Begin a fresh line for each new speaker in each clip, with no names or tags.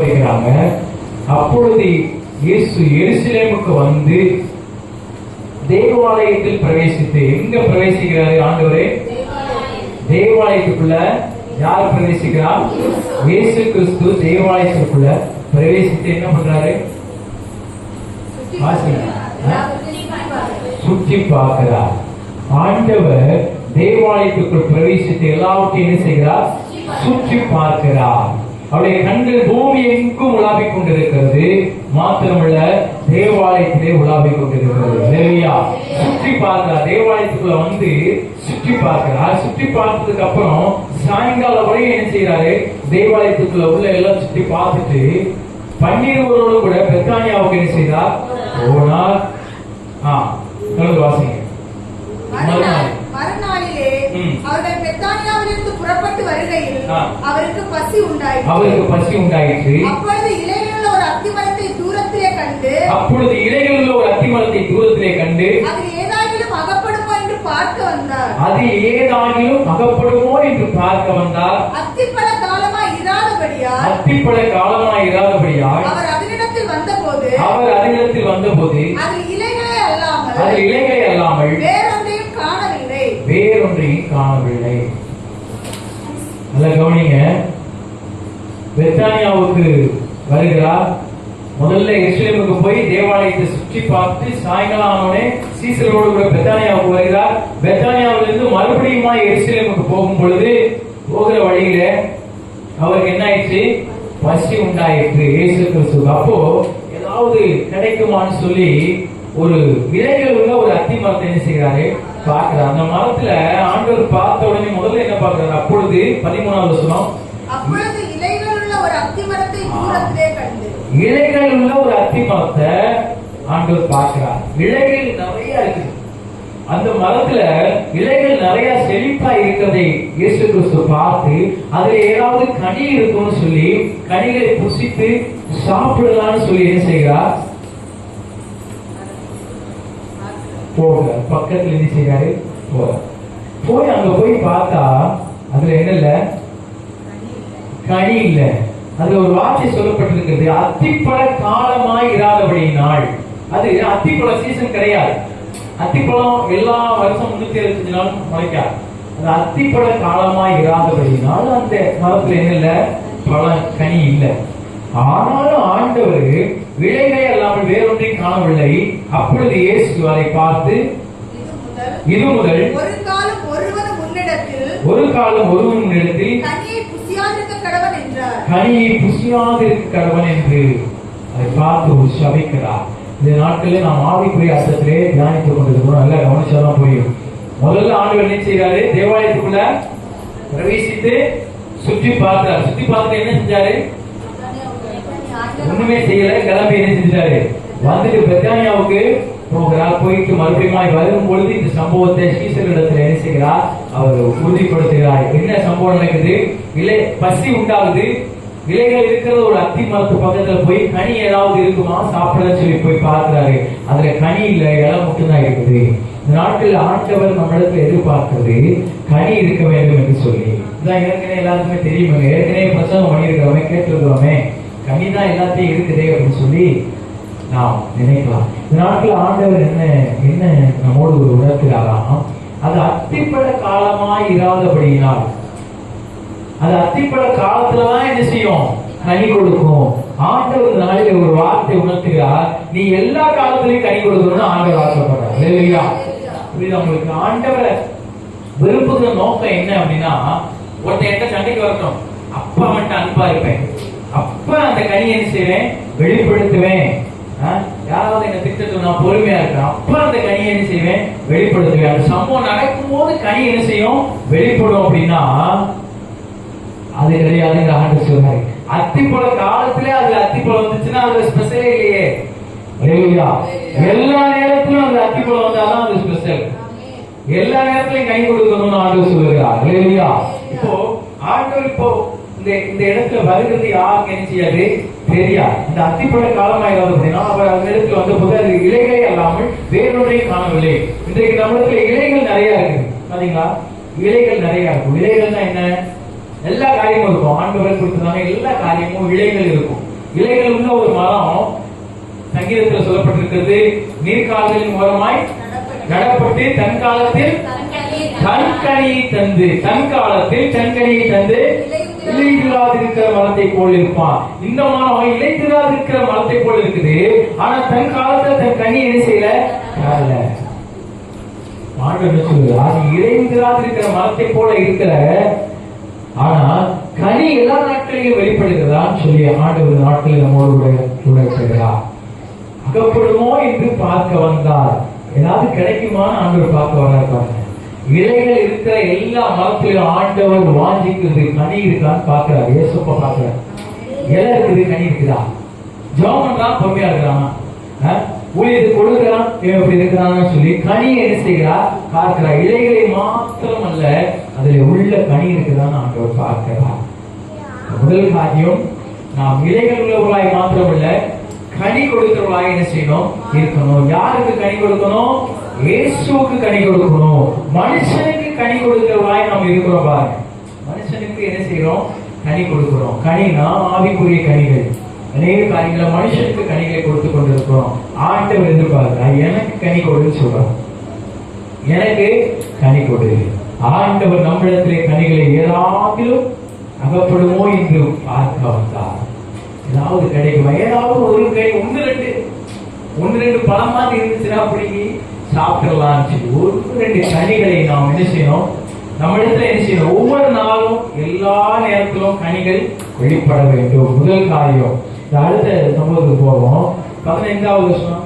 வருகிறாங்க அப்பொழுது இயேசு எருசலேமுக்கு வந்து தேவாலயத்தில் பிரவேசித்து எங்க பிரவேசிக்கிறாரு ஆண்டவரே? தேவாலயத்துக்குள்ள யார் பிரவேசிக்கிறார் இயேசு கிறிஸ்து தேவாலயத்துக்குள்ள பிரவேசித்து என்ன பண்றாரு? சுற்றி பார்க்கிறார். ஆண்டவர் தேவாலயத்துக்குள் பிரவேசித்து எல்லாவற்றையும் என்ன செய்கிறார்? சுற்றி பார்க்கிறார். அவருடைய கண்கள் பூமி எங்கும் உலாவிக் கொண்டிருக்கிறது. மாத்திரமல்ல தேவாலயத்திலே உலாவிக் கொண்டிருக்கிறது. நிறையா சுற்றி பார்க்கிறார் தேவாலயத்துக்குள்ள வந்து சுற்றி பார்க்கிறார். சுற்றி பார்த்ததுக்கு அப்புறம் சாயங்காலம் வரையும் என்ன செய்யறாரு தேவாலயத்துக்குள்ள உள்ள எல்லாம் சுற்றி பார்த்துட்டு பன்னிருவரோடு கூட பெத்தானியாவுக்கு என்ன செய்தார்? போனார். ஆ வாசிங்க.
மறுநாளிலே. அவர்கள் பெத்தானியாவிலிருந்து புறப்பட்டு வருகையில். அவருக்கு பசி உண்டாயிற்று.
அவருக்கு பசி உண்டாயிற்று.
அப்பொழுது இலையிலுள்ள ஒரு அத்திமரத்தை தூரத்திலே கண்டு
அப்பொழுது இலைகளில் ஒரு அத்திமரத்தை தூரத்திலே கண்டு
அதில் ஏதாகிலும் அகப்படுமோ என்று பார்க்க வந்தார்.
அது ஏதாகிலும் அகப்படுமோ என்று பார்க்க வந்தார்.
அத்திப்பழ காலமா இராதபடியால்
அத்திப்பழ காலமாய் இராதபடியால்
அவர் அதனிடத்தில் வந்தபோது
அவர் அதிடத்தில் வந்தபோது
அதில் இலைகளே அல்லாமல்
அதில் இலைகளை அல்லாமல்
காணவில்லை
வேறொன்றையும் காணவில்லை. நல்ல கவனிங்க. பெத்தானியாவுக்கு வருகிறார். முதல்ல எருசலேமுக்கு போய் தேவாலயத்தை சுற்றி பார்த்து சாயங்காலம் ஆனோடனே சீசரோடு கூட பெத்தானியாவுக்கு வருகிறார். பெத்தானியாவிலிருந்து மறுபடியுமா எருசலேமுக்கு போகும் பொழுது போகிற வழியில அவருக்கு என்ன ஆயிடுச்சு பசி உண்டாயிற்று. இயேசு கிறிஸ்துக்கு அப்போ ஏதாவது கிடைக்குமான்னு சொல்லி ஒரு இலைகள் உள்ள ஒரு அத்தி மரத்தை என்ன செய்கிறாரு? பார்க்கிறார். அந்த மரத்துல ஆண்டவர் பார்த்த உடனே முதல்ல என்ன பார்க்கிறார்? அப்பொழுது பதிமூணாவது வசனம். இலைகள் உள்ள ஒரு அத்தி மரத்தை ஆண்டவர் பார்க்கிறார். இலைகள் நிறைய இருக்கு அந்த மரத்துல இலைகள் நிறைய செழிப்பா இருக்கிறதை இயேசு கிறிஸ்து பார்த்து அதுல ஏதாவது கனி இருக்கும்னு சொல்லி கனிகளை புசித்து சாப்பிடலாம்னு சொல்லி என்ன செய்கிறார்? போக பக்கத்துல என்ன செய்யறாரு போறார் போய் அங்க போய் பார்த்தா அதுல என்ன இல்ல? கனி இல்ல. அதுல ஒரு வார்த்தை சொல்லப்பட்டிருக்கிறது அத்திப்பழ காலமாய் நாள். அது அத்திப்பழ சீசன் கிடையாது. அத்திப்பழம் எல்லா வருஷம் முன்னூத்தி அறுபத்தஞ்சு நாளும் முளைக்காது. அந்த அத்திப்பழ காலமாய் நாள். அந்த மரத்துல என்ன இல்ல? பழம் கனி இல்ல. ஆனாலும் ஆண்டவர் விளைவே அல்லாமல் வேறொன்றையும் காணவில்லை. அப்பொழுது இயேசு அதை பார்த்து
இது முதல் ஒரு காலம் ஒருவனும் உன்னிடத்தில்
ஒரு காலம் ஒருவன் இடத்தில்
கனியை புசியாதிருக்க கடவன் என்றார்.
கனியை புசியாதிருக்க கடவன் என்று அதை பார்த்து ஒரு சபிக்கிறார். இந்த நாட்களில் நாம் ஆவிக்குரிய அர்த்தத்திலே தியானித்துக் கொண்டிருக்கிறோம் நல்லா கவனிச்சாதான் புரியும். முதல்ல ஆண்டு என்ன செய்யறாரு தேவாலயத்துக்குள்ள பிரவேசித்து சுற்றி பார்த்தார் சுற்றி பார்த்துட்டு என்ன செஞ்சாரு? ஒண்ணுமே செய்யல கிளம்பி என்ன செஞ்சாரு வந்துட்டு பெத்தானியாவுக்கு போகிறார் போயிட்டு மறுபடியும் வரும் பொழுது இந்த சம்பவத்தை ஸ்ரீசரிடத்தில் என்ன செய்கிறார் அவர் உறுதிப்படுத்துகிறார். என்ன சம்பவம் நடக்குது? இலை பசி உண்டாகுது. இலைகள் இருக்கிற ஒரு அத்தி மரத்து பக்கத்துல போய் கனி ஏதாவது இருக்குமா? சாப்பிட சொல்லி போய் பார்க்கிறாரு. அதுல கனி இல்ல இலை மட்டும்தான் இருக்குது. இந்த நாட்டில் ஆண்டவர் நம்மிடத்துல எதிர்பார்க்கிறது கனி இருக்க வேண்டும் என்று சொல்லி. இதான் ஏற்கனவே எல்லாருக்குமே தெரியுமே. ஏற்கனவே பிரசங்கம் பண்ணியிருக்கிறவங்க கேட்டிருக்கிறோமே கனி தான் எல்லாத்தையும் இருக்குதே அப்படின்னு சொல்லி நாம் நினைக்கலாம். இந்த நாட்கள் ஆண்டவர் என்ன என்ன நம்மோடு ஒரு உணர்த்துகிறாராம்? அது அத்திப்பழ காலமாய் இராதபடியினால். அது அத்திப்பட காலத்துலதான் என்ன செய்யும்? கனி கொடுக்கும். ஆண்டவர் நாளில ஒரு வார்த்தை உணர்த்துகிறார். நீ எல்லா காலத்திலையும் கனி கொடுக்கணும்னு ஆண்டவர் ஆசைப்படுறார். இல்லையா புரியுது உங்களுக்கு? ஆண்டவரை விரும்புகிற நோக்கம் என்ன அப்படின்னா ஒருத்தன் என்கிட்ட சண்டைக்கு வரட்டும். அப்பா மட்டும் அன்பா இருப்பேன். அப்ப அந்த கனி என்ன செய்வேன்? வெளிப்படுத்துவேன். யாராவது என்ன திட்டத்தில் நான் பொறுமையா இருக்கேன். அப்ப அந்த கனியை என்ன செய்வேன்? வெளிப்படுத்துவேன். அந்த சம்பவம் நடக்கும் போது கனி என்ன செய்யும்? வெளிப்படும் அப்படின்னா அது கிடையாதுங்கிற ஆண்டு சொல்றாரு. அத்திப்பழம் காலத்திலே அதுல அத்திப்பழம் வந்துச்சுன்னா அதுல ஸ்பெஷலே இல்லையே. இல்லையா? எல்லா நேரத்திலும் அந்த அத்திப்பழம் வந்தாதான் அது ஸ்பெஷல் எல்லா நேரத்திலையும் கை கொடுக்கணும்னு ஆண்டு சொல்லுகிறார். இல்லையா? இப்போ ஆண்டவர் இப்போ இந்த இந்த இடத்துல வருகிறது யாருக்கு என்ன செய்யாது தெரியாது இந்த அத்திப்பழ காலமாயிராது அப்படின்னா அவர் அந்த இடத்துல வந்த போது அது இலைகளே அல்லாமல் வேறொன்றையும் காணவில்லை. இன்றைக்கு நம்மிடத்துல இலைகள் நிறைய இருக்கு. பாத்தீங்களா? இலைகள் நிறைய இருக்கும். இலைகள்னா என்ன? எல்லா காரியமும் இருக்கும். ஆண்டவர் கொடுத்ததான எல்லா காரியமும் இலைகள் இருக்கும். இலைகள் உள்ள ஒரு மரம் சங்கீதத்தில் சொல்லப்பட்டிருக்கிறது நீர்க்கால்களின் ஓரமாய் நடப்பட்டு தன் காலத்தில் தன் கனியை தந்து. தன் காலத்தில் தன் கனியை தந்து. இலைத்திராதிருக்கிற மரத்தை போல் இருப்பான் இந்த மாணவன் இலைத்திராதிருக்கிற மரத்தை போல் இருக்குது. ஆனா தன் காலத்துல தன் கனி என்ன செய்யல? இறைந்திராதிருக்கிற ஆண்டவர் மரத்தை போல இருக்கிற ஆனா கனி எல்லா நாட்களிலும் வெளிப்படுகிறதான்னு சொல்லி ஆண்டவர் நாட்களில் நம்மளோட உணர்த்துகிறார். அகப்படுமோ என்று பார்க்க வந்தார். ஏதாவது கிடைக்குமான்னு ஆண்டவர் பார்க்க வர பாருங்க. இலைகள் இருக்கிற எல்லா மரத்திலும் ஆண்டவர் வாஞ்சிக்கிறது கனி இருக்கான்னு பாக்குறாரு ஏசப்ப பாக்குறாரு இலை இருக்குது கனி இருக்குதா? ஜோமன் தான் பொறுமையா இருக்கிறான்? அஹ், ஊழியத்தை கொடுக்கிறான் இவன் இப்படி இருக்கிறான்னு சொல்லி கனியை என்ன செய்கிறா? பார்க்கிறா இலைகளை மாத்திரம் அல்ல அதுல உள்ள கனி இருக்குதான்னு ஆண்டவர் பார்க்கிறார். முதல் காரியம் நாம் இலைகள் உள்ளவர்களாய் மாத்திரமல்ல கனி கொடுக்கிறவர்களாய் என்ன செய்யணும்? இருக்கணும். யாருக்கு கனி கொடுக்கணும்? இயேசுக்கு கனி கொடுக்கணும். மனுஷனுக்கு கனி கொடுக்கிறவர்களாய் நாம் இருக்கிறோம் பாருங்க. மனுஷனுக்கு என்ன செய்யறோம்? கனி கொடுக்கிறோம். கனினா ஆவிக்குரிய கனிகள். அநேக காரியங்களை மனுஷனுக்கு கனிகளை கொடுத்து கொண்டிருக்கிறோம். ஆண்டவர் எதிர்பார்க்கிறார் எனக்கு கனி கொடுன்னு சொல்றோம் எனக்கு கனி கொடு. ஆண்டவர் நம்மிடத்திலே கனிகளை ஏதாவிலும் அகப்படுமோ என்று பார்க்க வந்தார் ஏதாவது கிடைக்குமா? ஏதாவது ஒரு கை ஒன்று ரெண்டு. ஒன்று ரெண்டு பழமாக இருந்துச்சுன்னா அப்படி சாப்பிடலாம் சொல்லி ஒரு ரெண்டு கனிகளை நாம் என்ன செய்யணும்? நம்மிடத்துல என்ன செய்யணும்? ஒவ்வொரு நாளும் எல்லா நேரத்திலும் கனிகள் வெளிப்பட வேண்டும். முதல் காரியம். அடுத்த சம்பவத்துக்கு போவோம். பதினைந்தாவது வருஷம்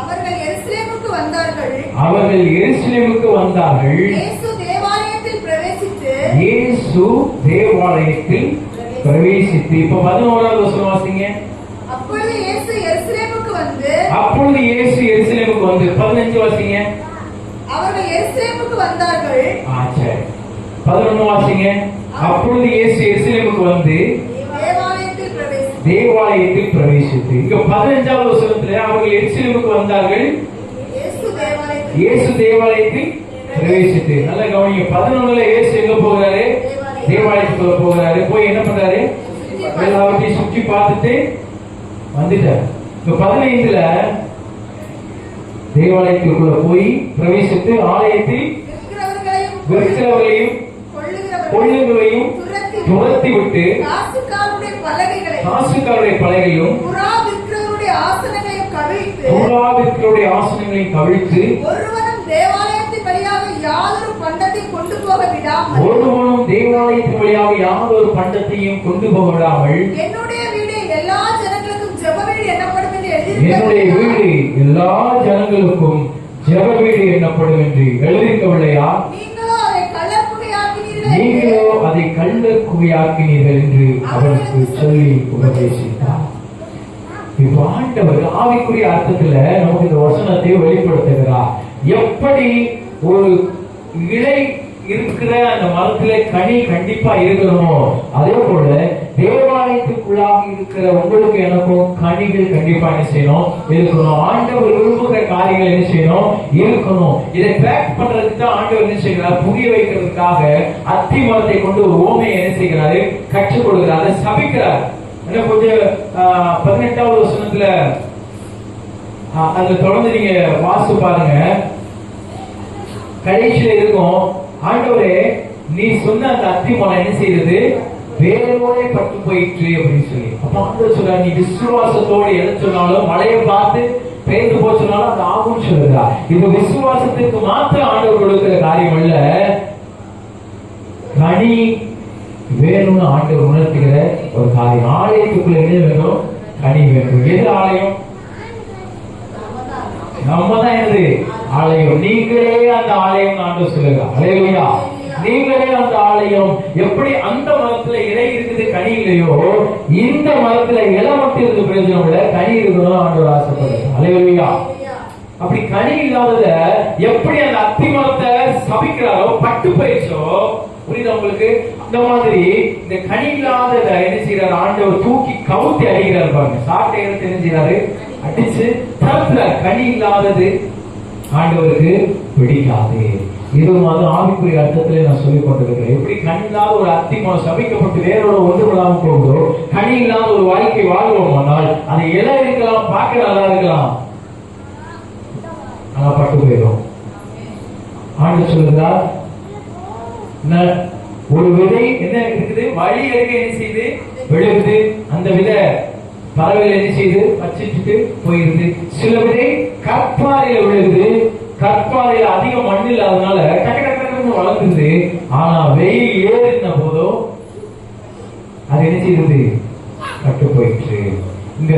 அவர்கள் எருசலேமுக்கு வந்தார்கள்.
அவர்கள் எருசலேமுக்கு வந்தார்கள்.
இயேசு தேவாலயத்தில் பிரவேசித்து
இயேசு தேவாலயத்தில் பிரவேசித்து. இப்ப பதினோராவது வருஷம் வாசிங்க.
அப்பொழுது
அப்பொழுது இயேசு எருசலேமுக்கு வந்து பதினஞ்சு வாசிங்க.
அவர்கள் எருசலேமுக்கு வந்தார்கள்.
ஆ சரி. பதினொன்னு வாசிங்க. அப்பொழுது இயேசு எருசலேமுக்கு வந்து
தேவாலயத்தில் பிரவேசித்து
இங்க பதினஞ்சாவது வருஷத்துல அவர்கள் எருசலேமுக்கு வந்தார்கள்.
இயேசு தேவாலயத்தில்
பிரவேசித்து. நல்ல கவனிங்க பதினொன்னுல இயேசு எங்க போகிறாரு? தேவாலயத்துக்குள்ள போகிறாரு. போய் என்ன பண்றாரு? எல்லாவற்றையும் சுற்றி பார்த்துட்டு வந்துட்டார். பதினைந்துல தேவாலயத்திற்குள்ள போய் பிரவேசித்து ஆலயத்தில்
விற்கிறவர்களையும்
கொள்ளுகளையும்
துரத்தி
விட்டு
காசுக்காரருடைய
பலகையும் புறாவிற்களுடைய ஆசனங்களையும் கவிழ்த்து
ஒருவனும் தேவாலயத்தின் வழியாக யாதொரு பண்டத்தை கொண்டு போக விடாமல்
ஒருவனும் தேவாலயத்தின் வழியாக யாதொரு பண்டத்தையும் கொண்டு போக விடாமல்
என்னுடைய வீடு எல்லா ஜனங்களுக்கும் ஜெப வீடு என்னப்படும் என்று
என்னுடைய வீடு எல்லா ஜனங்களுக்கும் ஜெப வீடு என்னப்படும் என்று எழுதியிருக்கவில்லையா
நீங்களோ அதை கள்ளக்குகையாக்கினீர்கள்
நீங்களோ அதை கள்ள குவியாக்கினீர்கள் என்று அவருக்கு சொல்லி உபதேசித்தார் இப்ப ஆண்டவர் ஆவிக்குரிய அர்த்தத்துல நமக்கு இந்த வசனத்தை வெளிப்படுத்துகிறார் எப்படி ஒரு இலை இருக்கிற அந்த மரத்துல கனி கண்டிப்பா இருக்கணுமோ அதே போல தேவாலயத்துக்குள்ளாக இருக்கிற உங்களுக்கு எனக்கும் கனிகள் கண்டிப்பா என்ன செய்யணும்? இருக்கணும் ஆண்டவர் விரும்புகிற காரியங்கள் என்ன செய்யணும்? இருக்கணும் இதை ட்ராக் பண்றதுக்கு தான் ஆண்டவர் என்ன செய்கிறார்? புரிய வைக்கிறதுக்காக அத்தி மரத்தை கொண்டு ஒரு ஓமையை என்ன செய்கிறாரு? கற்றுக் கொடுக்கிறார். அதை சபிக்கிறார். என்ன கொஞ்சம் ஆஹ், பதினெட்டாவது வசனத்துல ஆஹ், அதுல தொடர்ந்து நீங்க வாசு பாருங்க. கடைசியில இருக்கும் ஆண்டவரே நீ சொன்ன அந்த அத்தி மரம் என்ன செய்யுது வேரோட பட்டு போயிற்று அப்படின்னு சொல்லி. அப்ப ஆண்டவர் சொல்ற நீ விசுவாசத்தோட எதை சொன்னாலும் மழையை பார்த்து பெய்து போச்சுனாலும் சொன்னாலும் அது ஆகும் சொல்லுறா இது விசுவாசத்துக்கு மாத்திரம் ஆண்டவர் கொடுக்கிற காரியம் அல்ல. கனி வேணும்னு ஆண்டவர் உணர்த்துகிற ஒரு காரியம். ஆலயத்துக்குள்ள என்ன வேணும்? கனி வேணும். எது ஆலயம்? நம்ம தான் என்னது? ஆலயம். நீங்களே அந்த ஆலயம் ஆண்டு சொல்லுங்க அலையா நீங்களே அந்த ஆலயம் எப்படி அந்த மரத்துல இலை இருக்குது கனி இல்லையோ இந்த மரத்துல இலை மட்டும் இருந்து பிரயோஜனம் இல்ல கனி இருக்கணும் ஆண்டவர் ஆசைப்படுது அலையா அப்படி கனி இல்லாதத எப்படி அந்த அத்தி மரத்தை சபிக்கிறாரோ பட்டு போயிடுச்சோ புரியுது உங்களுக்கு? இந்த மாதிரி இந்த கனி இல்லாதத என்ன செய்யறாரு ஆண்டவர் தூக்கி கவுத்தி அடிக்கிறாரு பாருங்க. சாப்பிட்ட எடுத்து என்ன செய்யறாரு அடிச்சு தரத்துல கனி இல்லாதது ஆண்டவருக்கு பிடிக்காது. இது வந்து ஆவிக்குரிய அர்த்தத்திலே நான் சொல்லிக் கொண்டிருக்கிறேன் எப்படி கண் இல்லாத ஒரு அத்தி மரம் சபிக்கப்பட்டு வேரோட ஒன்று கொள்ளாமல் போகுதோ கனி இல்லாத ஒரு வாழ்க்கை வாழ்வோமானால் அது இலை இருக்கலாம் பார்க்க நல்லா இருக்கலாம். ஆனா பட்டு போயிடும். ஆண்டு சொல்லுதா ஒரு விதை என்ன இருக்குது? வழி எடுக்க என்ன செய்யுது விழுகுது. அந்த விதை பறவைகள் என்ன செய்யுது வச்சுட்டு போயிருது சில விதை கற்பாறையில விழுகுது. கற்பாறையில அதிக மண் இல்லாதனால டக்கு டக்குன்னு வளர்ந்துருது. ஆனா வெயில் ஏறின போதோ அது என்ன செய்யுது பட்டு போயிட்டு இங்க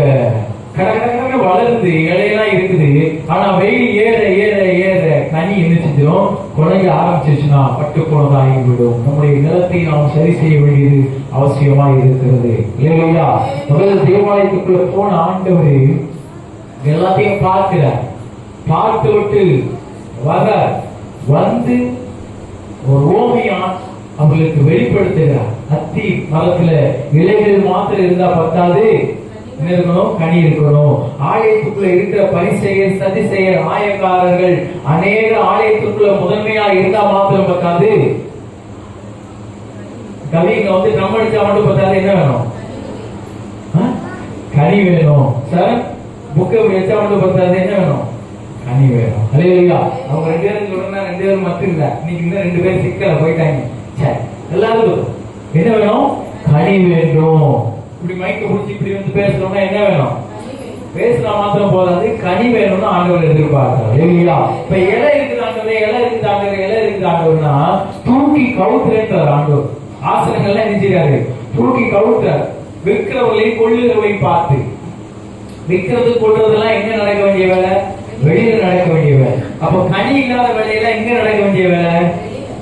கடற்கரை வளருது இலையெல்லாம் இருக்குது. ஆனா வெயில் ஏற ஏற ஏற தனி என்ன செஞ்சிடும் குறைய ஆரம்பிச்சிருச்சுன்னா பட்டு போனதா ஆகிவிடும் நம்முடைய நிலத்தை நாம் சரி செய்ய வேண்டியது அவசியமா இருக்கிறது. இல்லையா? முதல் தேவாலயத்துக்குள்ள போன ஆண்டவர் எல்லாத்தையும் பார்க்கிறார். பார்த்து விட்டு வர வந்து ஒரு ஓமையா அவங்களுக்கு வெளிப்படுத்துகிறார் அத்தி மரத்துல இலைகள் மாத்திரம் இருந்தா பத்தாது. இருக்கணும்? கனி இருக்கணும். ஆலயத்துக்குள்ள இருக்கிற பரிசெயர் சதிசெயர் ஆயக்காரர்கள் அநேக ஆலயத்துக்குள்ள முதன்மையா இருந்தா மாத்திரம் பத்தாது. கவிங்க வந்து ட்ரம் அடிச்சா மட்டும் பத்தாது. என்ன வேணும்? கனி வேணும். சார் புக்கை வச்சா மட்டும் பத்தாது. என்ன வேணும்? கனி வேணும். அல்லையா அவங்க ரெண்டு பேரும் சொல்லணும்னா ரெண்டு பேரும் மட்டும் இல்லை. இன்னைக்கு இன்னும் ரெண்டு பேரும் சிக்கல போயிட்டாங்க. சரி எல்லாரும் என்ன வேணும்? கனி வேண்டும். இப்படி மைக்க பிடிச்சி இப்படி வந்து பேசணும்னா என்ன வேணும்? பேசினா மாத்திரம் போதாது. கனி வேணும்னு ஆண்டவர் எதிர்பார்க்கிறார். இல்லையா இப்ப இலை இருக்குது ஆண்டவர் இலை இருக்குது ஆண்டவர் இலை இருக்குது ஆண்டவர்னா தூக்கி கவுத்துறேன் ஆண்டவர். ஆசனங்கள்லாம் என்ன செய்யறாரு தூக்கி கவுத்துறார். விற்கிறவர்களையும் கொள்ளுகிறவர்களையும் பார்த்து. விற்கிறது கொள்றதெல்லாம் என்ன நடக்க வேண்டிய வேலை? வெளியில நடக்க வேண்டிய வேலை. அப்ப கனி இல்லாத வேலையில எங்க நடக்க வேண்டிய வேலை?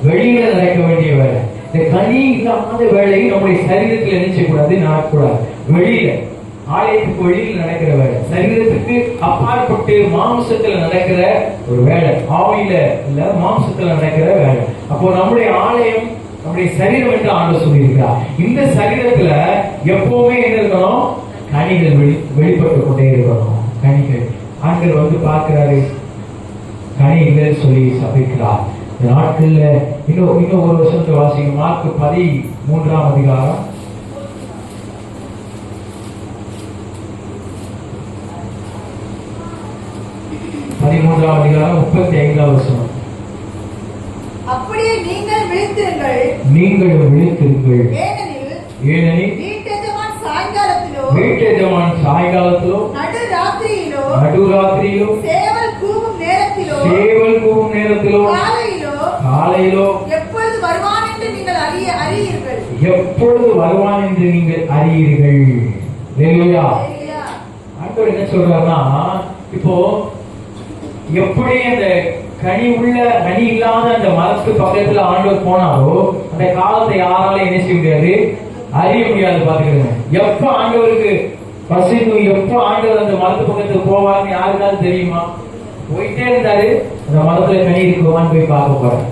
வெளியில நடக்க வேண்டிய வேலை. இந்த கனி இல்லாத வேலையை நம்முடைய சரீரத்தில் என்ன செய்யக்கூடாது நடக்கக்கூடாது. வெளியில ஆலயத்துக்கு வெளியில் நடக்கிற வேலை. சரீரத்துக்கு அப்பாற்பட்டு மாம்சத்துல நடக்கிற ஒரு வேலை. ஆவியில இல்ல மாம்சத்துல நடக்கிற வேலை. அப்போ நம்முடைய ஆலயம் நம்முடைய சரீரம் என்று ஆண்டு சொல்லியிருக்கிறார். இந்த சரீரத்துல எப்பவுமே என்ன இருக்கணும்? கனிகள் வெளி வெளிப்பட்டு கொண்டே இருக்கணும். கனிகள். ஆண்கள் வந்து பார்க்கிறாரு. கனி இல்லைன்னு சொல்லி சபிக்கிறார். இந்த நாட்கள்ல இன்னும் இன்னும் ஒரு வருஷத்தை வாசிங்க. மார்க் பதி மூன்றாம் அதிகாரம். பதிமூன்றாம் அதிகாரம் முப்பத்தி ஐந்தாவது வசனம்.
அப்படியே நீங்கள் விழித்திருங்கள்.
நீங்கள் விழித்திருங்கள்.
ஏனெனில்
ஏனெனில்
வீட்டெஜமான் நடு ராத்திரியிலோ
நடுராத்திரியிலோ
சேவல் கூவும் நேரத்திலோ
சேவல் கூவும் நேரத்திலோ
காலையிலோ
காலையிலோ
எப்பொழுது வருவான் என்று நீங்கள் அறிய அறியீர்கள்?
எப்பொழுது வருவான் என்று நீங்கள் அறியீர்கள்? இல்லையா
சரியா?
ஆண்டவர் என்ன சொல்றாருன்னா இப்போ எப்படி அந்த கனி உள்ள கனி இல்லாத அந்த மரத்து பக்கத்துல ஆண்டவர் போனாரோ அந்த காலத்தை யாராலும் என்ன செய்ய முடியாது? அறிய முடியாது பாத்துக்கிறேங்க எப்ப ஆண்டவருக்கு பசிக்கும் எப்ப ஆண்டவர் அந்த மரத்து பக்கத்துக்கு போவார்னு யாருக்காவது தெரியுமா? போயிட்டே இருந்தாரு. அந்த மரத்துல கனி இருக்குமான்னு போய் பார்க்க போறேன்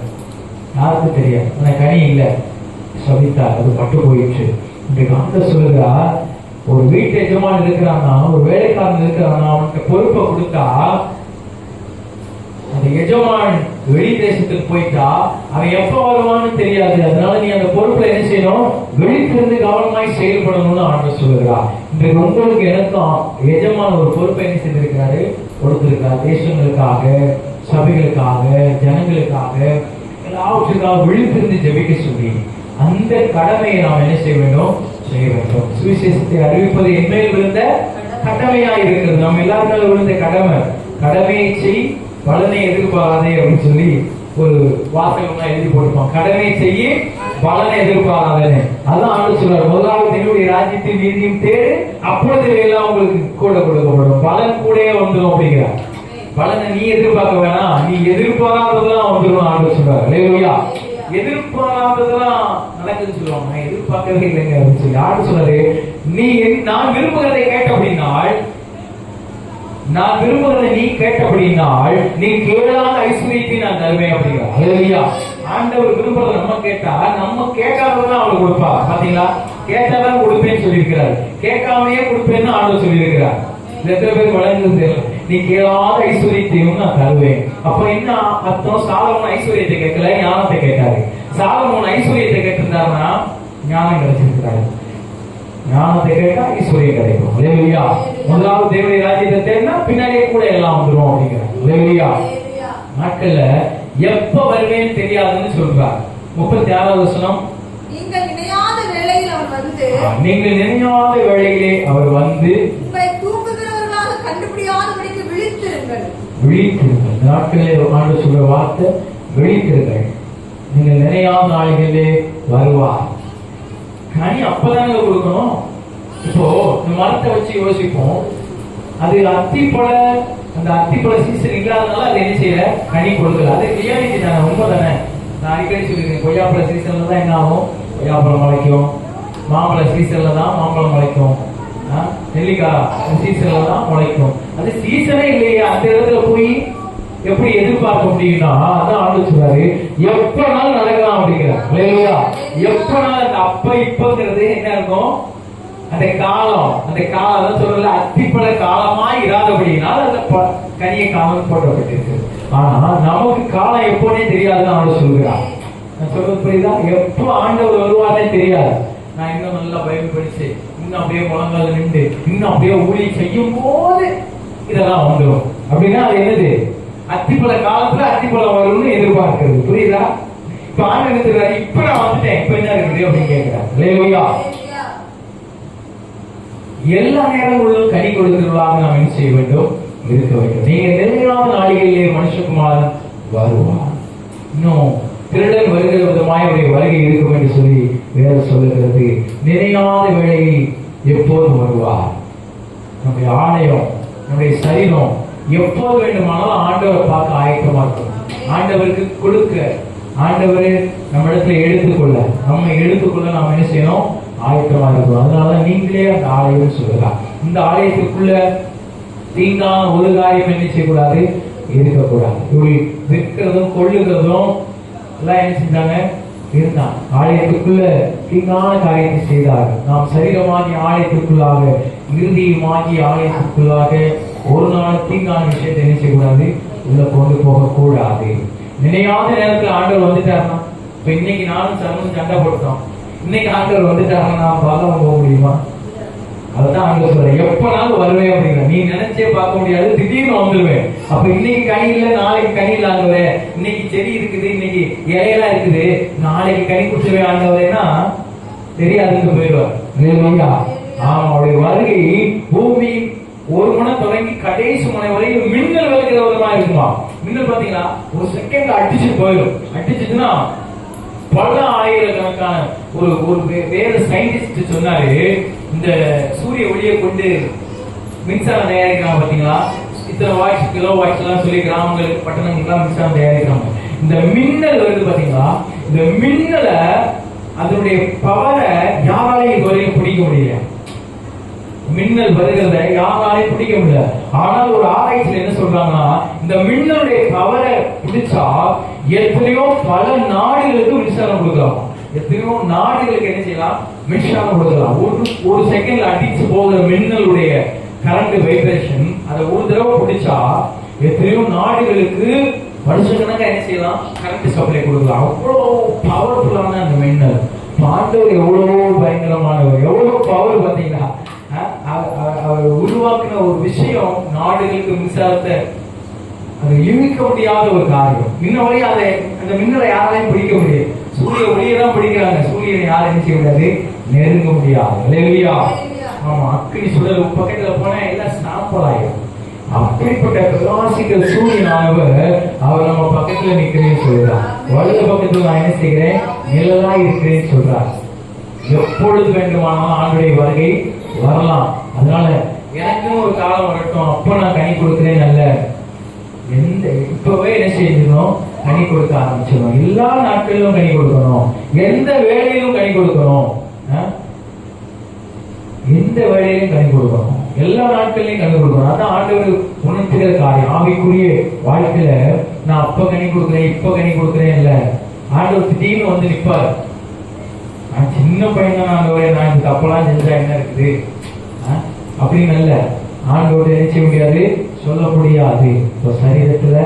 யாருக்கு தெரியாது. ஆனா கனி இல்ல. சவிதா அது பட்டு போயிடுச்சு. இன்றைக்கு ஆண்டவர் சொல்லுகிறா ஒரு வீட்டு எஜமான் இருக்கிறான்னா ஒரு வேலைக்காரன் இருக்கிறான்னா அவனுக்கு பொறுப்பை கொடுத்தா அந்த எஜமான் வெளி தேசத்துக்கு போயிட்டா அவன் எப்ப வருவான்னு தெரியாது. அதனால நீ அந்த பொறுப்புல என்ன செய்யணும்? வெளித்திருந்து கவனமாய் செயல்படணும்னு ஆண்டு சொல்லுகிறார். இன்றைக்கு உங்களுக்கு எனக்கும் எஜமான் ஒரு பொறுப்பை என்ன செய்திருக்கிறாரு? கொடுத்திருக்கார் தேசங்களுக்காக சபைகளுக்காக ஜனங்களுக்காக எல்லாவற்றுக்காக விழித்திருந்து ஜெபிக்க சொல்லி அந்த கடமையை நாம் என்ன செய்ய வேண்டும்? செய்ய வேண்டும். சுவிசேஷத்தை அறிவிப்பது என்மேல் விழுந்த கடமையா இருக்கிறது. நம்ம எல்லாரும் விழுந்த கடமை. கடமையை செய் பலனை எதிர்பாராதே அப்படின்னு சொல்லி ஒரு வாசகம்லாம் எழுதி போட்டுப்பான் கடமை செய்ய பலனை எதிர்பாராதே அதான் ஆண்டு சொல்றாரு. முதலாவது என்னுடைய ராஜ்யத்தில் நீதியும் தேடு அப்பொழுது எல்லாம் உங்களுக்கு கூட கொடுக்கப்படும். பலன் கூடயே வந்துடும் அப்படிங்கிறார். பலனை நீ எதிர்பார்க்க வேணாம். நீ எதிர்பாராததெல்லாம் வந்துடும் ஆண்டு சொல்றாரு. இல்லையா எதிர்பாராததெல்லாம் நடக்குதுன்னு சொல்லுவாங்க. நான் எதிர்பார்க்கவே இல்லைங்க அப்படின்னு சொல்லி ஆண்டு சொல்றாரு. நீ நான் விரும்புகிறதை கேட்ட அப்படின்னா நான் விரும்புகிறதை நீ கேட்டபடினால் நீ கேளாத ஐஸ்வர்யத்தை நான் தருவேன் அப்படிங்கிறார். அல்லேலூயா ஆண்டவர் விரும்புறத நம்ம கேட்டா நம்ம கேட்காததான் அவளுக்கு கொடுப்பா பாத்தீங்களா கேட்டாதான் கொடுப்பேன்னு சொல்லியிருக்கிறார். கேட்காமையே கொடுப்பேன்னு ஆண்டவர் சொல்லியிருக்கிறார். எத்தனை பேர் வளர்ந்து தெரியல. நீ கேளாத ஐஸ்வர்யத்தையும் நான் தருவேன். அப்ப என்ன அர்த்தம்? சாலமோன் ஐஸ்வர்யத்தை கேட்கல ஞானத்தை கேட்டாரு. சாலமோன் ஐஸ்வர்யத்தை கேட்டிருந்தாருன்னா ஞானம் கிடைச்சிருக்கிறாரு. ஞானத்தை கேட்டா ஐஸ்வர்யம் கிடைக்கும். இல்லையா முதலாவது தேவனுடைய ராஜ்யத்தை தேடினா பின்னாடியே கூட எல்லாம் வந்துரும் அப்படிங்கிறார். நாட்கள்ல எப்ப வருவேன்னு தெரியாதுன்னு சொல்றார். முப்பத்தி ஆறாவது வசனம்.
நீங்கள் நினையாத வேளையில் அவர் வந்து
நீங்கள் நினையாத வேளையிலே அவர் வந்து
உங்களை தூங்குகிறவர்களாக கண்டுபிடியாதபடிக்கு விழித்திருங்கள்.
விழித்திருங்கள். இந்த நாட்களிலே ஆண்டு சொல்ற வார்த்தை விழித்திருங்கள். நீங்கள் நினையாத நாளிகளிலே வருவார். கனி அப்பதானே கொடுக்கணும்? இப்போ மரத்தை வச்சு யோசிப்போம். அது அத்திப்பழ அந்த அத்திப்பழ சீசன் இல்லாதனால அது என்ன செய்யல? கனி கொடுக்கல. அது ரியாலிட்டி தானே உண்மை தானே நான் அடிக்கடி சொல்லியிருக்கேன் கொய்யாப்பழ சீசன்ல தான் என்ன ஆகும்? கொய்யாப்பழம் முளைக்கும். மாம்பழ சீசன்ல தான் மாம்பழம் முளைக்கும். நெல்லிக்காய் சீசன்ல தான் முளைக்கும். அது சீசனே இல்லையா அந்த இடத்துல போய் எப்படி எதிர்பார்க்க முடியும்னா அதான் ஆண்டு சொல்றாரு. எப்பனாலும் நடக்கலாம் அப்படிங்கிறார். இல்லையா எப்பனாலும் அந்த அப்ப இப்பங்கிறது என்ன இருக்கும்? அந்த காலம் அந்த காலம் சொல்லல சொல்றல காலமாய் காலமா இராதபடியினால் அந்த கனியை கனிய காலம் போட்டப்பட்டிருக்கு ஆனா நமக்கு காலம் எப்போனே தெரியாதுன்னு அவர் சொல்கிறார் நான் சொல்றது புரியுதா? எப்போ ஆண்டவர் வருவாரே தெரியாது. நான் இன்னும் நல்லா பைபிள் படிச்சு இன்னும் அப்படியே முழங்கால நின்று இன்னும் அப்படியே ஊழி செய்யும் போது இதெல்லாம் வந்துடும் அப்படின்னா அது என்னது? அத்திப்பழ காலத்துல அத்திப்பழம் வரும்னு எதிர்பார்க்கிறது. புரியுதா? இப்ப ஆண்டு இப்ப நான் வந்துட்டேன். இப்ப என்ன இருக்குது அப்படின்னு
கேட்கிறேன்
எல்லா நேரங்களிலும் கனி கொடுக்கிறவர்களாக நாம் என்ன செய்ய வேண்டும்? இருக்க வேண்டும். நீங்க நிலையான நாளிகளிலே மனுஷகுமாரன் வருவார் இன்னும் திருடன் வருகிற விதமாய் அவருடைய வருகை இருக்கும் என்று சொல்லி வேற சொல்லுகிறது. நினையாத வேளையில் எப்போதும் வருவார். நம்முடைய ஆணையம் நம்முடைய சரீரம் எப்போது வேண்டுமானாலும் ஆண்டவர் பார்க்க ஆயத்தமா இருக்கும். ஆண்டவருக்கு கொடுக்க ஆண்டவர் நம்ம இடத்துல எடுத்துக்கொள்ள நம்ம எடுத்துக்கொள்ள நாம் என்ன செய்யணும்? ஆயத்தமா இருக்கும் அதனால நீங்களே அந்த ஆலயம் சொல்லலாம் இந்த ஆலயத்துக்குள்ள தீங்கான ஒரு காரியம் என்ன செய்யக்கூடாது? இருக்கக்கூடாது. இப்படி விற்கிறதும் கொள்ளுகிறதும் எல்லாம் என்ன செஞ்சாங்க? இருந்தான் ஆலயத்துக்குள்ள தீங்கான காரியத்தை செய்தார்கள். நாம் சரீரமாகி ஆலயத்துக்குள்ளாக இறுதியுமாகி ஆலயத்துக்குள்ளாக ஒரு நாள் தீங்கான விஷயத்தை என்ன செய்யக்கூடாது? உள்ள கொண்டு போகக்கூடாது. நினையாத நேரத்தில் ஆண்டவர் வந்துட்டாருன்னா இப்ப இன்னைக்கு நானும் சமூகம் சண்டை போட்டோம் இன்னைக்கு ஆண்டவர் வந்துட்டாருன்னா பலம் போக முடியுமா? அதான் ஆண்டவர் சொல்றேன் எப்பனாலும் வருவேன் அப்படிங்கிற நீ நினைச்சே பார்க்க முடியாது. திடீர்னு வந்துருவேன். அப்ப இன்னைக்கு கனி இல்ல நாளைக்கு கனி இல்ல ஆண்டவரே. இன்னைக்கு செடி இருக்குது இன்னைக்கு இலையெல்லாம் இருக்குது. நாளைக்கு கனி குடிச்சுவே ஆண்டவரேன்னா தெரியாதுன்னு போயிடுவார். இல்லையா ஆமா அவருடைய வருகை பூமி ஒரு முனை தொடங்கி கடைசி முனை வரைக்கும் மின்னல் விளக்குற விதமா இருக்குமா? மின்னல் பாத்தீங்கன்னா ஒரு செகண்ட் அடிச்சு போயிடும். அடிச்சுச்சுன்னா பல ஆயிரக்கணக்கான ஒரு ஒரு வேற சயின்டிஸ்ட் சொன்னாரு இந்த சூரிய ஒளியை கொண்டு மின்சாரம் தயாரிக்கிறாங்க பாத்தீங்களா இத்தனை வாட்ஸ் கிலோ வாட்ஸ் எல்லாம் சொல்லி கிராமங்களுக்கு பட்டணங்களுக்குலாம் மின்சாரம் தயாரிக்கிறாங்க. இந்த மின்னல் வந்து பாத்தீங்களா இந்த மின்னலை அதனுடைய பவரை யாராலையும் இதுவரையும் பிடிக்க முடியல. மின்னல் வருகிறத யாராலையும் பிடிக்க முடியல. ஆனால் ஒரு ஆராய்ச்சியில் என்ன சொல்றாங்கன்னா இந்த மின்னலுடைய பவரை பிடிச்சா எத்தனையோ பல நாடுகளுக்கு மின்சாரம் கொடுக்கலாம். எத்தனையோ நாடுகளுக்கு என்ன செய்யலாம்? மின்சாரம் கொடுக்கலாம். ஒரு ஒரு செகண்ட்ல அடிச்சு போகிற மின்னலுடைய கரண்ட் வைப்ரேஷன் அதை ஒரு தடவை பிடிச்சா எத்தனையோ நாடுகளுக்கு வருஷக்கணக்கா என்ன செய்யலாம்? கரண்ட் சப்ளை கொடுக்கலாம். அவ்வளோ பவர்ஃபுல்லான அந்த மின்னல். பாண்டவர் எவ்வளவோ பயங்கரமானவர். எவ்வளவு பவர் பார்த்தீங்கன்னா அவர் உருவாக்கின ஒரு விஷயம் நாடுகளுக்கு மின்சாரத்தை அது யூகிக்க முடியாத ஒரு காரியம். இன்ன வரையும் அதை அந்த மின்னலை யாராலையும் பிடிக்க முடியாது. சூரிய ஒளியை தான் பிடிக்கிறாங்க. சூரியனை யாரும் என்ன செய்ய முடியாது? நெருங்க முடியாது. இல்லையா ஆமா அக்கினி சுடல் பக்கத்துல போனா எல்லாம் சாம்பல் ஆயிடும் அப்படிப்பட்ட பிரகாசிக்கிற சூரியனானவர் அவர் நம்ம பக்கத்துல நிக்கிறேன்னு சொல்றார். வலது பக்கத்துல நான் என்ன செய்கிறேன்? நிழலா இருக்கிறேன்னு சொல்றார். எப்பொழுது வேண்டுமானாலும் ஆண்டுடைய வருகை வரலாம். அதனால எனக்கும் ஒரு காலம் வரட்டும். அப்ப நான் கனி கொடுக்கிறேன் அல்ல எந்த இப்பவே என்ன செஞ்சிடணும் கனி கொடுக்க ஆரம்பிச்சிடணும். எல்லா நாட்களிலும் கனி கொடுக்கணும். எந்த வேலையிலும் கனி கொடுக்கணும்? எந்த வேலையிலும் கனி கொடுக்கணும். எல்லா நாட்கள்லயும் கனி கொடுக்கணும். அதான் ஆண்டவர் உணர்த்துகிற காரியம். ஆவிக்குரிய வாழ்க்கையில நான் அப்ப கனி கொடுக்குறேன் இப்ப கனி கொடுக்குறேன் இல்ல. ஆண்டவர் திடீர்னு வந்து நிற்பார் நான் சின்ன பையன் தான் ஆண்டவரே நான் இந்த தப்பெல்லாம் செஞ்சா என்ன இருக்குது? அப்படின்னு இல்ல ஆண்டோட என்ன செய்ய முடியாது. சொல்ல முடியாது. இப்போ சரீரத்துல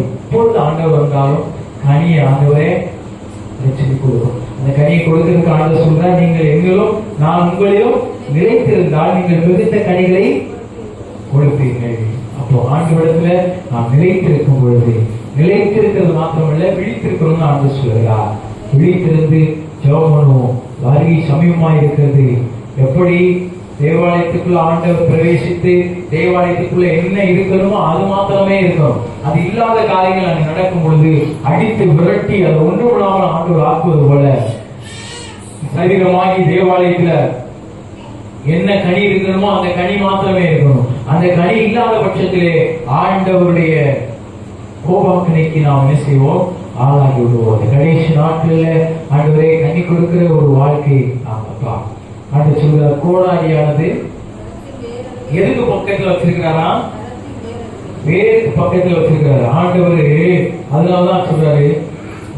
எப்பொழுது ஆண்டவர் வந்தாலும் கனியை ஆண்டவரே நிச்சயம் கொடுக்கும். அந்த கனியை கொடுக்கிறதுக்கு ஆண்டவர் சொல்றா நீங்கள் எங்களும் நான் உங்களையும் நிலைத்திருந்தால் நீங்கள் மிகுந்த கனிகளை கொடுப்பீர்கள். அப்போ ஆண்டவரிடத்துல நாம் நிலைத்திருக்கும் பொழுது நிலைத்திருக்கிறது மாத்திரமல்ல விழித்திருக்கணும்னு ஆண்டு சொல்கிறார் விழித்திருந்து ஜெபம் பண்ணுவோம். வருகை சமயமாக இருக்கிறது. எப்படி? தேவாலயத்துக்குள்ள ஆண்டவர் பிரவேசித்து தேவாலயத்துக்குள்ள என்ன இருக்கணுமோ அது மாத்திரமே இருக்கணும். அது இல்லாத காரியங்கள் அங்கே நடக்கும் பொழுது அடித்து விரட்டி அதை ஒன்று விடாமல் ஆண்டவர் ஆக்குவது போல. சரீரமாகி தேவாலயத்துல என்ன கனி இருக்கணுமோ அந்த கனி மாத்திரமே இருக்கணும். அந்த கனி இல்லாத பட்சத்திலே ஆண்டவருடைய கோபாக்கனைக்கு நாம் என்ன செய்வோம்? ஆளாகி விடுவோம். அந்த கடைசி நாட்கள்ல ஆண்டவரே கனி கொடுக்கிற ஒரு வாழ்க்கை ஆமாப்பா அப்படி சொல்கிற கோடாரியானது. எதுக்கு பக்கத்துல வச்சிருக்கிறாரா? வேருக்கு பக்கத்துல வச்சிருக்கிறாரு. ஆண்டவர் அதனாலதான் சொல்றாரு.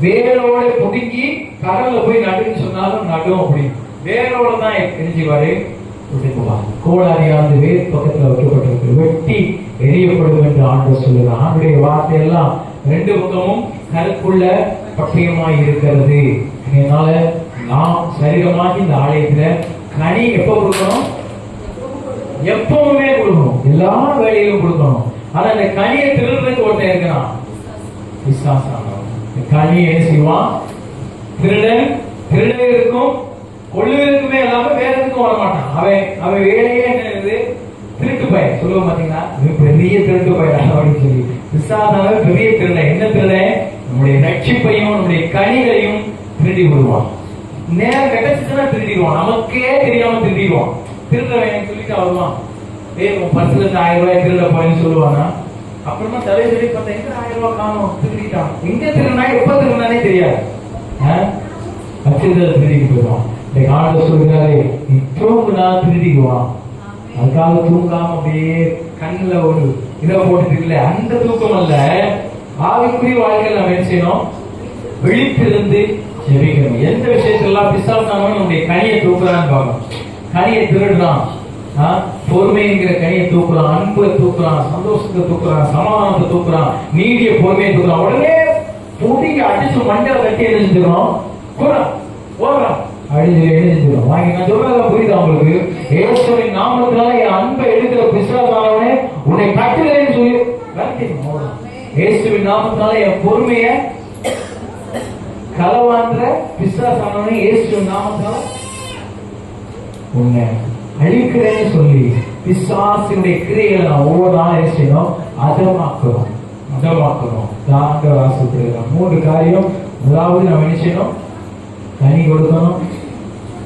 வேரோட புடுங்கி கடல்ல போய் நடுன்னு சொன்னாலும் நடும் அப்படி வேரோட தான் தெரிஞ்சுவாரு கோளாரியானது வேர் பக்கத்துல வைக்கப்பட்டிருக்கு. வெட்டி எரியப்படும் என்று ஆண்டவர் சொல்லுது. ஆண்டுடைய வார்த்தையெல்லாம் ரெண்டு பக்கமும் கருப்புள்ள பட்டயமாய் இருக்கிறது. அதனால நாம் சரீரமாக இந்த ஆலயத்துல கனி எப்போ கொடுக்கணும்? எப்பவுமே கொடுக்கணும். எல்லா வேலையிலும் கொடுக்கணும். ஆனா இந்த கனியை திருடுறதுக்கு ஒருத்தன் இருக்கிறான். விசுவாசம் இந்த கனியை என்ன செய்வான்? திருடன் திருட இருக்கும். கொள்ளுவதற்குமே இல்லாம வேற எதுக்கும் வர மாட்டான். அவன் அவன் வேலையே என்னது திருட்டு பையன் சொல்லுவோம் பாத்தீங்கன்னா பெரிய திருட்டு பையன் அப்படின்னு சொல்லி. விசாதாவே பெரிய திருடன். என்ன திருடன்? நம்முடைய ரட்சிப்பையும் நம்முடைய கனிகளையும் திருடி விடுவான். நேரம் கிடைச்சிச்சுன்னா திருடிடுவான். நமக்கே தெரியாம திருடிடுவான். திருடுறவன் எனக்கு சொல்லிட்டு வருவான் ஏய் உன் பர்ஸ்ல இருந்து ஆயிரம் ரூபாய் திருட போயின்னு சொல்லுவானா? அப்புறமா தலை சொல்லி பார்த்தா எங்க ஆயிரம் ரூபாய் காணும்? திருடிட்டான். எங்க திருடினா எப்ப திருடினானே தெரியாது. வச்சிருந்ததை திருடிக்கு போயிடுவான். இந்த ஆண்டு சொல்கிறாரே நீ தூங்குனா திருடிக்குவான். அதுக்காக தூங்காம அப்படியே கண்ணுல ஒரு இதை போட்டுருக்குல்ல அந்த தூக்கம் அல்ல. ஆவிக்குரிய வாழ்க்கையில் நம்ம என்ன செய்யணும்? விழித்திருந்து ஜெபிக்கணும் எந்த விஷயத்தெல்லாம் பிசாசானவன் நம்முடைய கனியை தூக்குறான்னு பார்க்கணும். கனியை திருடுறான். பொறுமைங்கிற கனியை தூக்குறான். அன்பை தூக்குறான். சந்தோஷத்தை தூக்குறான். சமாதானத்தை தூக்குறான். நீடிய பொறுமையை தூக்குறான். உடனே புடிங்க அடிச்சு மண்டல கட்டி எழுந்துக்கிறோம் செஞ்சிடும் போறான் போறான் அப்படின்னு சொல்லி வாங்கி நான் சொல்றதெல்லாம் புரியுதா உங்களுக்கு? ஏசுவின் நாமத்தினால என் அன்பை எடுக்கிற பிசாசானவனே உன்னை கட்டுகிறேன்னு சொல்லி விரட்டிடணும் இயேசுவின் நாமத்தினால என் பொறுமையை களவான்ற பிசாசானவனே இயேசு நாமத்தால் உன்னை அழிக்கிறேன்னு சொல்லி பிசாசினுடைய கிரியைகளை நான் ஒவ்வொரு நாளும் என்ன செய்யணும்? அதமாக்கணும் அதமாக்கணும் தாங்க ஆசைப்படுகிறோம் மூன்று காரியம். முதலாவது நம்ம என்ன செய்யணும்? கனி கொடுக்கணும்.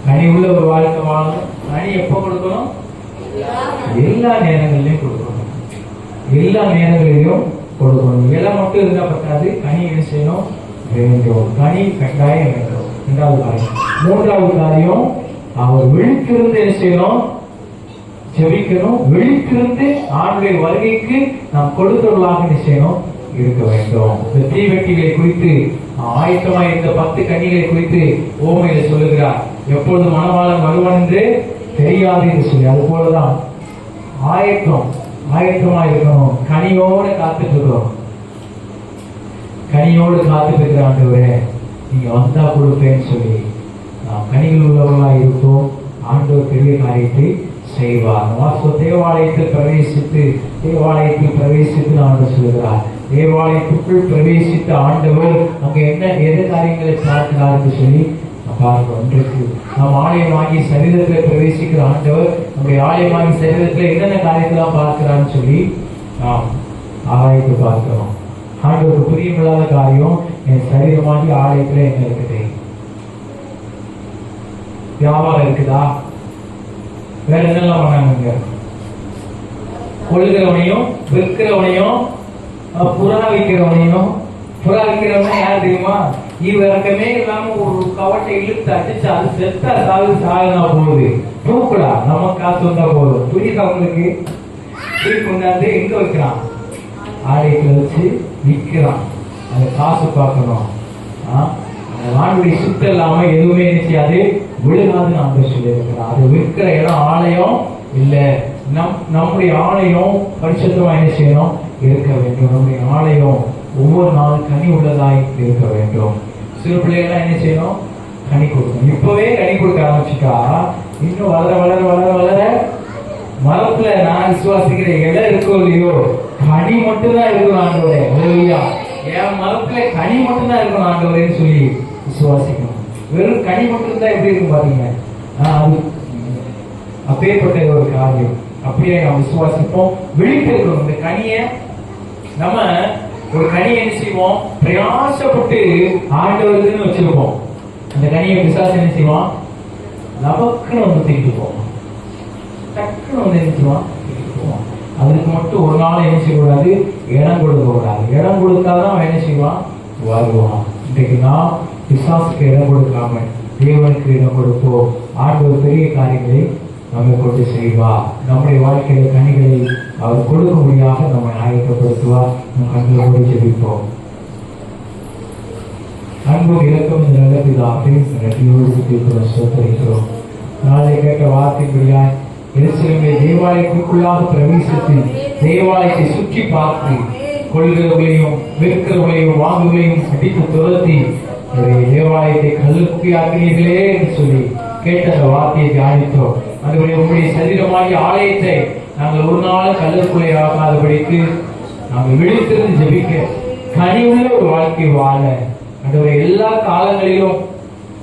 கனி உள்ள ஒரு வாழ்க்கை வாழணும். கனி எப்போ கொடுக்கணும்? எல்லா நேரங்களிலும் கொடுக்கணும். எல்லா நேரங்களிலையும் கொடுக்கணும். இலை மட்டும் இருந்தால் பத்தாது. கனி என்ன செய்யணும்? வேண்டும் கனி கட்டாயம் வேண்டும் இரண்டாவது காரியம் மூன்றாவது காரியம் அவர் விழித்திருந்து என்ன செய்யணும் செவிக்கணும் விழித்திருந்து ஆண்டுடைய வருகைக்கு நாம் கொடுத்தவர்களாக என்ன செய்யணும் இருக்க வேண்டும். இந்த தீவெட்டிகளை குறித்து ஆயத்தமாக இருந்த பத்து கன்னிகளை குறித்து ஓமையில சொல்லுகிறார். எப்பொழுது மனவாளன் வருவான் என்று தெரியாது என்று சொல்லி அது போலதான் ஆயத்தம் ஆயத்தமா இருக்கணும். காத்துட்டு இருக்கிறோம் கனியோடு காத்துட்டு இருக்கிற ஆண்டவரே நீங்க வந்தா கொடுப்பேன்னு சொல்லி. நாம் கனிகள் உள்ளவர்களா இருப்போம். ஆண்டவர் பெரிய காரியத்தை செய்வார். வாச தேவாலயத்தில் பிரவேசித்து தேவாலயத்தில் பிரவேசித்து ஆண்டவர் சொல்கிறார் தேவாலயத்துக்குள் பிரவேசித்த ஆண்டவர் அங்க என்ன எது காரியங்களை பார்க்கிறார் என்று சொல்லி நாம் பார்க்கிறோம் இன்றைக்கு நாம் ஆலயமாகி சரீரத்தில் பிரவேசிக்கிற ஆண்டவர் நம்முடைய ஆலயமாகி சரீரத்தில் என்னென்ன காரியத்தெல்லாம் பார்க்கிறான்னு சொல்லி நாம் ஆராய்ந்து பார்க்கிறோம். ஆண்டவருக்கு புரியமில்லாத காரியம் என் சரீரமாகி ஆலயத்துல என்ன இருக்குது? வியாபாரம் இருக்குதா? வேற என்னெல்லாம் பண்ணாங்க கொள்கிறவனையும் விற்கிறவனையும் புறா வைக்கிறவனையும் புறா விற்கிறவன யார் தெரியுமா? இவரக்கமே இல்லாம ஒரு கவட்டை இழுத்து அடிச்சு அது செத்தா சாகு சாகுனா போகுது. தூக்குடா நம்ம காசு வந்தா போதும். துணி உங்களுக்கு? துணி கொண்டாந்து எங்க வைக்கிறான்? ஆலயத்துல வச்சு விற்கிறான். அந்த காசு பார்க்கணும். ஆ? சுத்த வானுடைய சுத்தம் இல்லாம எதுவுமே என்ன செய்யாது? விழுகாதுன்னு அவங்க சொல்லியிருக்கிறான் அது விற்கிற இடம் ஆலயம் இல்ல. நம் நம்முடைய ஆலயம் பரிசுத்தமா என்ன செய்யணும்? இருக்க வேண்டும். நம்முடைய ஆலயம் ஒவ்வொரு நாளும் கனி உள்ளதாய் இருக்க வேண்டும். சிறு பிள்ளைகள்லாம் என்ன செய்யணும்? கனி கொடுக்கணும். இப்பவே கனி கொடுக்க ஆரம்பிச்சுட்டா இன்னும் வளர வளர வளர வளர மரத்துல நான் விசுவாசிக்கிற இடம் இருக்கோ இல்லையோ கனி மட்டும் தான் இருக்கணும் ஆண்டவரே. ஓய்யா என் மரத்துல கனி மட்டும் தான் இருக்கணும் ஆண்டவரேன்னு சொல்லி விசுவாசிக்கணும். வெறும் கனி மட்டும் தான் எப்படி இருக்கும் பாத்தீங்க? அது அப்பேற்பட்ட ஒரு காரியம். அப்படியே நாம் விசுவாசிப்போம். விழிப்பு இருக்கணும் இந்த கனியை நம்ம ஒரு கனியை என்ன செய்வோம்? பிரயாசப்பட்டு ஆண்டவருக்குன்னு வச்சிருப்போம். அந்த கனியை விசாரிச்சு என்ன செய்வான்? நமக்குன்னு வந்து தூக்கிட்டு போவோம் டக்குன்னு வந்து என்ன செய்வான்? அதுக்கு மட்டும் ஒரு நாள் என்ன செய்யக்கூடாது? இடம் கொடுக்க கூடாது இடம் கொடுத்தாதான் அவன் என்ன செய்வான்? வருவான் இன்றைக்கு நான் பிசாசுக்கு இடம் கொடுக்காம தேவனுக்கு இடம் கொடுப்போம். ஆண்டவர் பெரிய காரியங்களை நம்மை கொண்டு செய்வா நம்முடைய வாழ்க்கையில கனிகளை அவர் கொடுக்கும்படியாக நம்மை ஆயத்தப்படுத்துவார். நம் கண்களை மூடி ஜெபிப்போம். அன்பு இலக்கம் இந்த நல்ல பிதாவே நன்றியோடு துதிக்கிறோம் நாளை கேட்ட வார்த்தைப்படியாய் எருசலேமை தேவாலயத்திற்குள்ளாக பிரவேசித்து தேவாலயத்தை சுற்றி பார்த்து கொள்கிறவர்களையும் விற்கிறவர்களையும் வாங்குகளையும் அடித்து துரத்தி தேவாலயத்தை கல்லுக்கு ஆக்கினீர்களே என்று சொல்லி கேட்ட அந்த வார்த்தையை தியானித்தோம். அதுபடி உங்களுடைய சரீரமாகிய ஆலயத்தை நாங்கள் ஒரு நாள் கல்லுக்குள்ளே ஆகாதபடிக்கு நாங்கள் விழித்திருந்து ஜபிக்க கனிவுள்ள ஒரு வாழ்க்கை வாழ. அதோட எல்லா காலங்களிலும்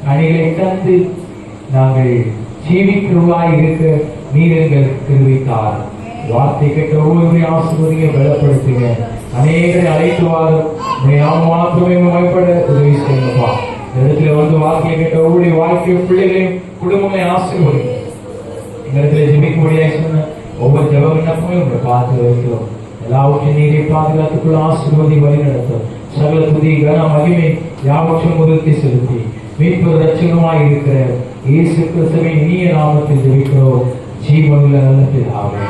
கனிகளை தந்து நாங்கள் ஜீவிக்கிறவாய் இருக்க நீர் எங்கள் கிருவித்தார் வார்த்தை கேட்ட ஒவ்வொருவரையும் ஆசிரியர் பலப்படுத்துங்க அநேகரை அழைத்து வாரும் நாம் மாத்திரமே பயப்பட உதவி செய்யப்பா இடத்துல வந்து வார்த்தையை கேட்ட ஒவ்வொரு வாழ்க்கை பிள்ளைகளையும் குடும்பமே ஆசிரியர் இந்த இடத்துல ஜெபிக்கும்படியாக சொன்ன ஒவ்வொரு ஜெப விண்ணப்பமே உங்களை பார்த்து வைக்கிறோம் எல்லாவற்றையும் நீரை பாதுகாத்துக்குள்ள ஆசிர்வதி வழி நடத்தும். சகல புதிய கன மகிமை யாவற்றும் முதலத்தை செலுத்தி மீட்பு ரட்சகமாய் இருக்கிற இயேசு கிறிஸ்துவின் இனிய நாமத்தில் ஜெபிக்கிறோம். ஜீவனில் நல்லது ஆகும்